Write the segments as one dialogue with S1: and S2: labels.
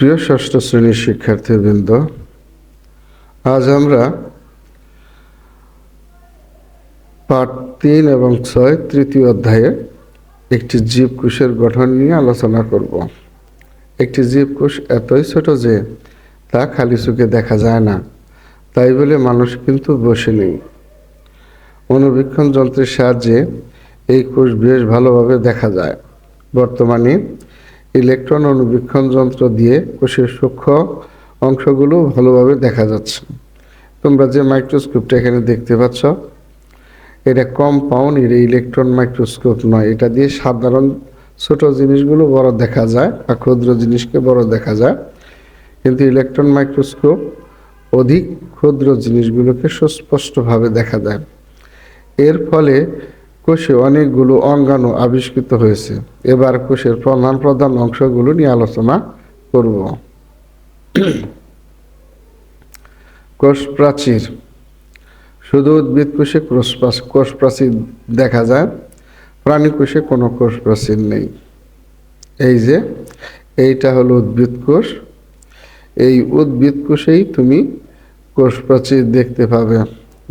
S1: প্রিয় ষষ্ঠ শ্রেণির শিক্ষার্থীবৃন্দ, আজ আমরা পাঠ তিন এবং ছয় তৃতীয় অধ্যায়ে একটি জীবকোষের গঠন নিয়ে আলোচনা করব। একটি জীবকোষ এতই ছোট যে তা খালি চোখে দেখা যায় না, তাই বলে মানুষ কিন্তু বসে নেই। অনুবীক্ষণ যন্ত্রের সাহায্যে এই কোষ বেশ ভালোভাবে দেখা যায়। বর্তমানে ইলেকট্রন অনুবীক্ষণ যন্ত্র দিয়ে কোষের সূক্ষ্ম অংশগুলো ভালোভাবে দেখা যাচ্ছে। তোমরা যে মাইক্রোস্কোপটা এখানে দেখতে পাচ্ছ, এটা কম্পাউন্ড, এটা ইলেকট্রন মাইক্রোস্কোপ নয়। এটা দিয়ে সাধারণ ছোট জিনিসগুলো বড় দেখা যায় বা ক্ষুদ্র জিনিসকে বড় দেখা যায়। কিন্তু ইলেকট্রন মাইক্রোস্কোপ অধিক ক্ষুদ্র জিনিসগুলোকে সুস্পষ্টভাবে দেখা যায়। এর ফলে কোষে অনেকগুলো অঙ্গাণু আবিষ্কৃত হয়েছে। এবার কোষের প্রধান প্রধান অংশগুলো নিয়ে আলোচনা করব। কোষ প্রাচীর। শুধু উদ্ভিদ কোষে কোষ প্রাচ- কোষ প্রাচীর দেখা যায়। প্রাণী কোষে কোনো কোষ প্রাচীর নেই। এই যে, এইটা হলো উদ্ভিদ কোষ। এই উদ্ভিদ কোষেই তুমি কোষ প্রাচীর দেখতে পাবে।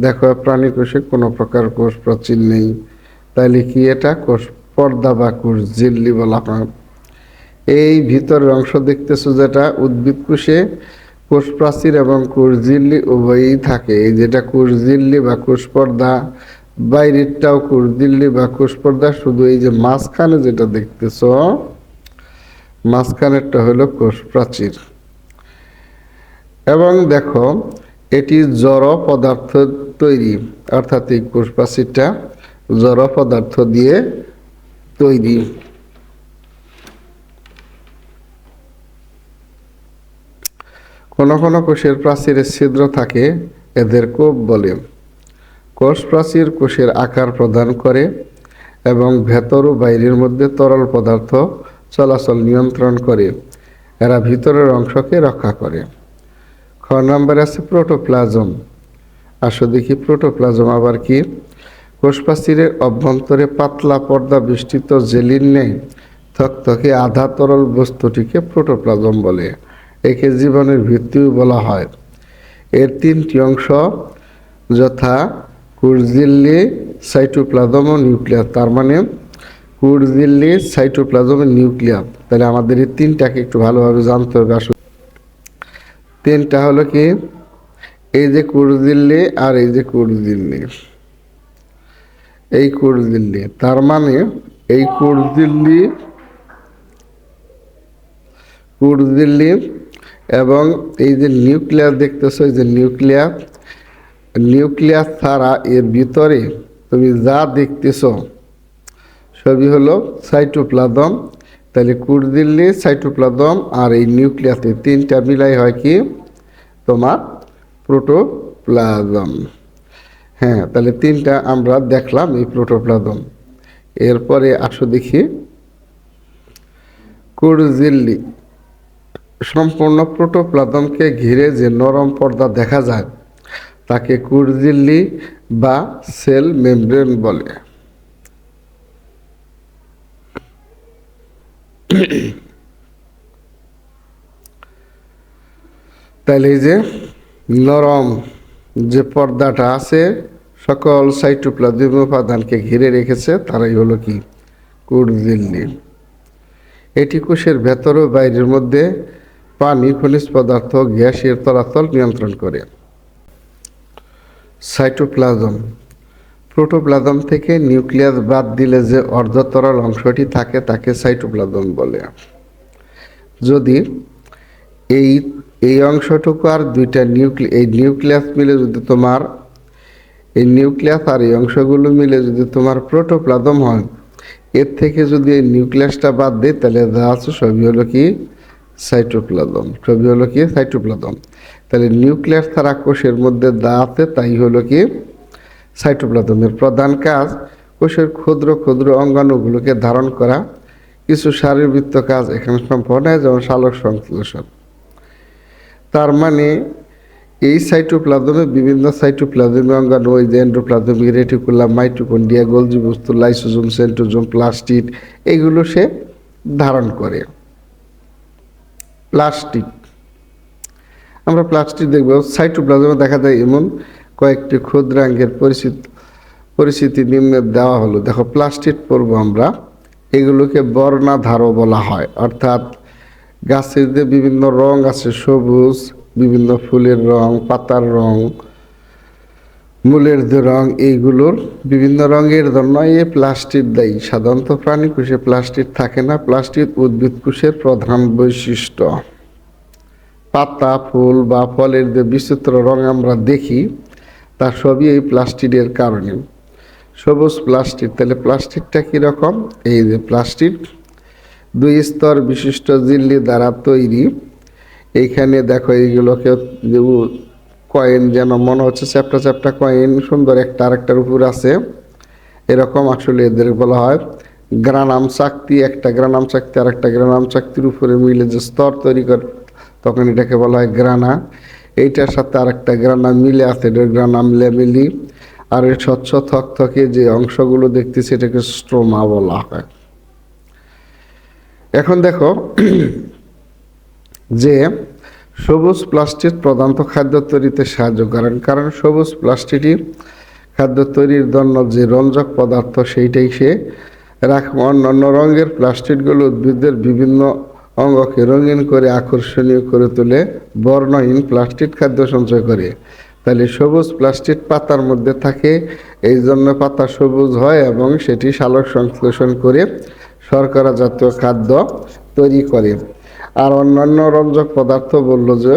S1: দেখো, প্রাণী কোষে কোনো প্রকার কোষ প্রাচীর নেই। তাইলে কি এটা কোষ, পর্দা বা কোষ ঝিল্লি বলা হয়। এই ভিতরের অংশ দেখতেছো যেটা, উদ্ভিদ কোষে কোষ প্রাচীর এবং কোষ ঝিল্লি উভয়ই থাকে। এই যেটা কোষ ঝিল্লি বা কোষ পর্দা, বাইরেরটাও কোষ ঝিল্লি বা কোষ পর্দা, শুধু এই যে মাঝখানে যেটা দেখতেছ, মাঝখানেরটা হলো কোষ প্রাচীর এবং দেখো, এটি জড় পদার্থ তৈরি, অর্থাৎ এই কোষ প্রাচীরটা জড় পদার্থ দিয়ে তৈরি। কোন কোন কোষের প্রাচীরে ছিদ্র থাকে, এদের কোপ বলে। কোষ প্রাচীর কোষের আকার প্রদান করে এবং ভেতর ও বাইরের মধ্যে তরল পদার্থ চলাচল নিয়ন্ত্রণ করে। এরা ভিতরের অংশকে রক্ষা করে। খ নম্বরে আছে প্রোটোপ্লাজম। আসো দেখি প্রোটোপ্লাজম আবার কি? কোষ অভ্যন্তরে পাতলা পর্দা বেষ্টিত জেলির নেই, থকথকে আধা তরল বস্তুটিকে প্রোটোপ্লাজম বলে। একে জীবনের ভিত্তিও বলা হয়। এর তিনটি অংশ যথা কুরজিল্লি সাইটোপ্লাজম ও নিউক্লিয়াস তার মানে কুরজিল্লি সাইটোপ্লাজম ও নিউক্লিয়াস তাহলে আমাদের এই তিনটাকে একটু ভালোভাবে জানতে হবে। আসলে তিনটা হলো কি? এই যে কুরজিল্লি আর এই যে কুরজিল্লি। এই কুরজিল্লি তার মানে এই কুরজিল্লি দিল্লি এবং এই যে নিউক্লিয়াস দেখতেছো, এই যে নিউক্লিয়াস নিউক্লিয়াস ছাড়া এর ভিতরে তুমি যা দেখতেছ, সবই হলো সাইটোপ্লাজম। তাহলে কুরদিল্লি সাইটোপ্লাজম আর এই নিউক্লিয়াসে তিনটা মিলাই হয় কি? তোমার প্রোটোপ্লাজম। হ্যাঁ তাহলে তিনটা আমরা দেখলাম এই প্রোটোপ্লাজম। এরপরে আসো দেখি। কুরজিল্লি, সম্পূর্ণ প্রোটোপ্লাজমকে ঘিরে যে নরম পর্দা দেখা যায়, তাকে কুরজিল্লি বা সেল মেমব্রেন বলে। তাহলে এই যে নরম যে পর্দাটা আছে, সকল সাইটোপ্লাজম উপাদানকে ঘিরে রেখেছে, তারাই হলো কি? কুরজিল্লি এটি কোষের ভেতর ও বাইরের মধ্যে পানি, খনিজ পদার্থ, গ্যাসের চলাচল নিয়ন্ত্রণ করে। সাইটোপ্লাজম। প্রোটোপ্লাজম থেকে নিউক্লিয়াস বাদ দিলে যে অর্ধতরল অংশটি থাকে, তাকে সাইটোপ্লাজম বলে। যদি এই এই অংশটুকু আর দুইটা নিউক্লি, এই নিউক্লিয়াস মিলে যদি তোমার, এই নিউক্লিয়াস আর এই অংশগুলো মিলে যদি তোমার প্রোটোপ্লাজম হয়, এর থেকে যদি এই নিউক্লিয়াসটা বাদ দেয় তাহলে যা আছে সবই হলো কি? সাইটোপ্লাজম। সবই হলো কি? সাইটোপ্লাজম। তাহলে নিউক্লিয়াস ছাড়া কোষের মধ্যে যা আছে তাই হলো কি? সাইটোপ্লাজমের প্রধান কাজ, কোষের ক্ষুদ্র ক্ষুদ্র অঙ্গাণুগুলোকে ধারণ করা। কিছু শারীরবৃত্ত কাজ এখানে সম্পন্ন হয়, যেমন সালোক সংশ্লেষণ। মানে এই সাইটোপ্লাজমে বিভিন্ন সাইটোপ্লাজমে অঙ্গাণু ওই যে এন্ডোপ্লাজমিক রেটিকুলাম মাইটোকন্ডিয়া গোলজি বস্তু লাইসোজোম সেন্টোজোম প্লাস্টিড এগুলো সে ধারণ করে। প্লাস্টিক আমরা প্লাস্টিক দেখব। সাইটোপ্লাজমে দেখা যায় এমন কয়েকটি ক্ষুদ্রাঙ্গের পরিচিত পরিস্থিতি নিম্নে দেওয়া হলো। দেখো প্লাস্টিক পড়ব আমরা এগুলোকে বর্ণাধারও বলা হয়। অর্থাৎ গাছের যে বিভিন্ন রং আছে, সবুজ, বিভিন্ন ফুলের রং, পাতার রং, মূলের যে রং, এইগুলোর বিভিন্ন রঙের জন্য এই প্লাস্টিক দেয়। সাধারণত প্রাণী কোষে প্লাস্টিক থাকে না, প্লাস্টিক উদ্ভিদ কোষের প্রধান বৈশিষ্ট্য। পাতা, ফুল বা ফলের যে বিচিত্র রং আমরা দেখি, তা সবই এই প্লাস্টিকের কারণে। সবুজ প্লাস্টিক, তাহলে প্লাস্টিকটা কীরকম এই যে প্লাস্টিক দুই স্তর বিশিষ্ট জিল্লি দ্বারা তৈরি। এইখানে দেখো এইগুলোকে কয়েন যেন মনে হচ্ছে চ্যাপটা চ্যাপটা কয়েন, সুন্দর একটা আরেকটার উপর আছে। এরকম আসলে এদের বলা হয়। গ্রানাম চাকতি, একটা গ্রানাম চাকতি আর একটা গ্রানাম চাকতির উপরে মিলে যে স্তর তৈরি করে, তখন এটাকে বলা হয় গ্রানা। এইটার সাথে আরেকটা গ্রানা মিলে আছে, এটা গ্রানাম লেমিলি আর এই স্বচ্ছ থকথকে যে অংশগুলো দেখতেছি, এটাকে স্ট্রোমা বলা হয়। এখন দেখো, যে সবুজ প্লাস্টিক প্রধানত খাদ্য তৈরিতে সাহায্য করেন। কারণ সবুজ প্লাস্টিকই খাদ্য তৈরির জন্য যে রঞ্জক পদার্থ, সেইটাই সে রাখে। অন্যান্য রঙের প্লাস্টিকগুলো উদ্ভিদের বিভিন্ন অঙ্গকে রঙিন করে আকর্ষণীয় করে তুলে, বর্ণহীন প্লাস্টিক খাদ্য সঞ্চয় করে। তাহলে সবুজ প্লাস্টিক পাতার মধ্যে থাকে এই জন্য পাতা সবুজ হয় এবং সেটি সালোক সংশ্লেষণ করে শর্করা জাতীয় খাদ্য তৈরি করে। আর অন্যান্য রঞ্জক পদার্থ বলল যে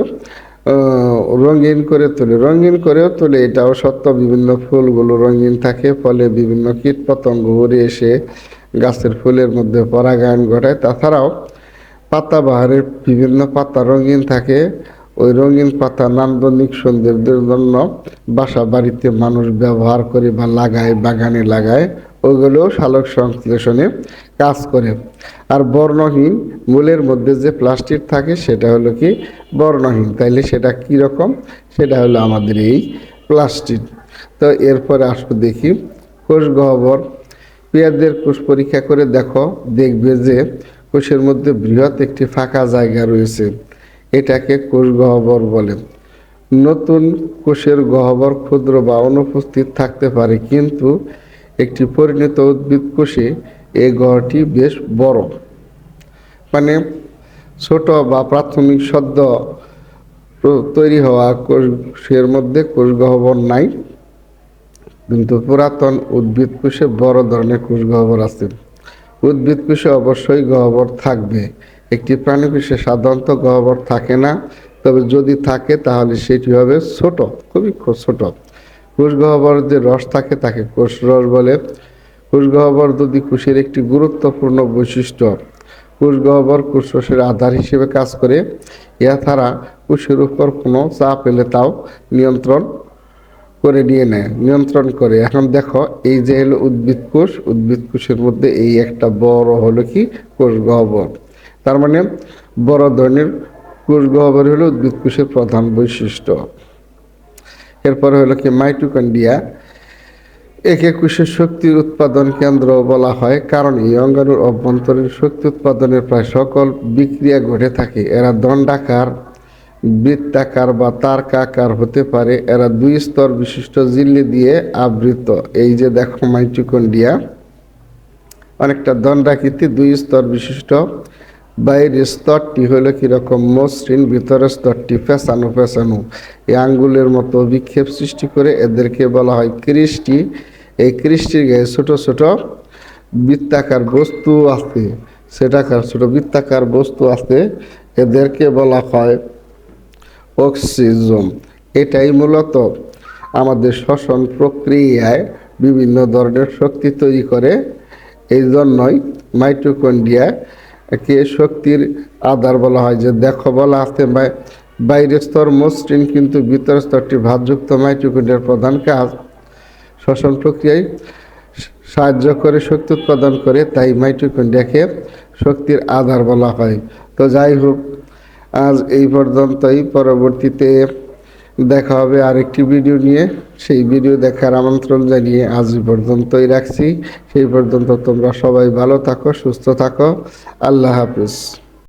S1: রঙিন করে তোলে। রঙিন করেও তোলে, এটাও সত্য। বিভিন্ন ফুলগুলো রঙিন থাকে, ফলে বিভিন্ন কীট পতঙ্গ উড়ে এসে গাছের ফুলের মধ্যে পরাগায়ন ঘটায়। তাছাড়াও পাতাবাহারের বিভিন্ন পাতা রঙিন থাকে। ওই রঙিন পাতা নান্দনিক সৌন্দর্যের জন্য বাসা বাড়িতে মানুষ ব্যবহার করে বা লাগায়, বাগানে লাগায়। ওগুলোও সালোক সংশ্লেষণে কাজ করে। আর বর্ণহীন মূলের মধ্যে যে প্লাস্টিক থাকে, সেটা হলো কি? বর্ণহীন। তাইলে সেটা কি রকম? সেটা হলো আমাদের এই প্লাস্টিক তো এরপরে আসব দেখি, কোষ গহ্বর। পেঁয়াজের কোষ পরীক্ষা করে দেখো, দেখবে যে কোষের মধ্যে বৃহৎ একটি ফাঁকা জায়গা রয়েছে। এটাকে কোষ গহ্বর বলে। নতুন কোষের গহ্বর ক্ষুদ্র বা অনুপস্থিত থাকতে পারে, কিন্তু একটি পরিণত উদ্ভিদ কোষে এই গহটি বেশ বড়। মানে ছোট বা প্রাথমিক সদ্য তৈরি হওয়া কোষের মধ্যে কোষ নাই, কিন্তু পুরাতন উদ্ভিদ কোষে বড় ধরনের কোষ আছে। উদ্ভিদ কোষে অবশ্যই গহ্বর থাকবে। একটি প্রাণী কোষে সাধারণত গহ্বর থাকে না, তবে যদি থাকে তাহলে সেটি হবে ছোট, খুবই ছোট। কোষ যে রস থাকে, তাকে কোষ রস বলে। কোষ গহ্বর যদি কোষের একটি গুরুত্বপূর্ণ বৈশিষ্ট্য। কোষ গহ্বর কোষ রসের আধার হিসেবে কাজ করে। এছাড়া কোষের উপর কোনো চাপ এলে তাও নিয়ন্ত্রণ করে নিয়ে নেয়, নিয়ন্ত্রণ করে। এখন দেখো, এই যে হলো উদ্ভিদ কোষ, উদ্ভিদ কোষের মধ্যে এই একটা বড় হলো কি? কোষ গহ্বর তার মানে বড় ধরনের কোষ গহ্বর হলো উদ্ভিদ কোষের প্রধান বৈশিষ্ট্য। এরপরে হলো কি মাইটোকন্ডিয়া একে কোষের শক্তির উৎপাদন কেন্দ্র বলা হয়, কারণ এই অঙ্গাণুর অভ্যন্তরীণ শক্তি উৎপাদনের প্রায় সকল বিক্রিয়া ঘটে থাকে। এরা দণ্ডাকার, বৃত্তাকার বা তারকাকার হতে পারে। এরা দুই স্তর বিশিষ্ট জিল্লি দিয়ে আবৃত। এই যে দেখো মাইটোকন্ডিয়া অনেকটা দণ্ডাকৃতি, দুই স্তর বিশিষ্ট বাইরের স্তরটি হলো কীরকম মসৃণ ভিতরের স্তরটি ফেসানো ফেসানো এই আঙ্গুলের মতো বিক্ষেপ সৃষ্টি করে এদেরকে বলা হয় কৃষ্টি। এই কৃষ্টির গায়ে ছোট ছোট বৃত্তাকার বস্তু আছে। সেটাকার ছোট বৃত্তাকার বস্তু আছে। এদেরকে বলা হয় অক্সিজম। এটাই মূলত আমাদের শ্বসন প্রক্রিয়ায় বিভিন্ন ধরনের শক্তি তৈরি করে। এই জন্যই মাইটোকন্ডিয়া কে শক্তির আধার বলা হয় যে দেখো বলা আছে, বাই- বাইরের স্তর মসৃণ কিন্তু ভিতর স্তরটি ভাতযুক্ত মাইটোকন্ডিয়ার প্রধান কাজ। শ্বসন প্রক্রিয়ায় সাহায্য করে শক্তি উৎপাদন করে, তাই মাইটোকন্ড্রিয়াকে শক্তির আধার বলা হয়। তো যাই হোক, আজ এই পর্যন্তই। পরবর্তীতে দেখা হবে আরেকটি ভিডিও নিয়ে। সেই ভিডিও দেখার আমন্ত্রণ জানিয়ে আজ পর্যন্তই রাখছি। সেই পর্যন্ত তোমরা সবাই ভালো থাকো, সুস্থ থাকো। আল্লাহ হাফিজ।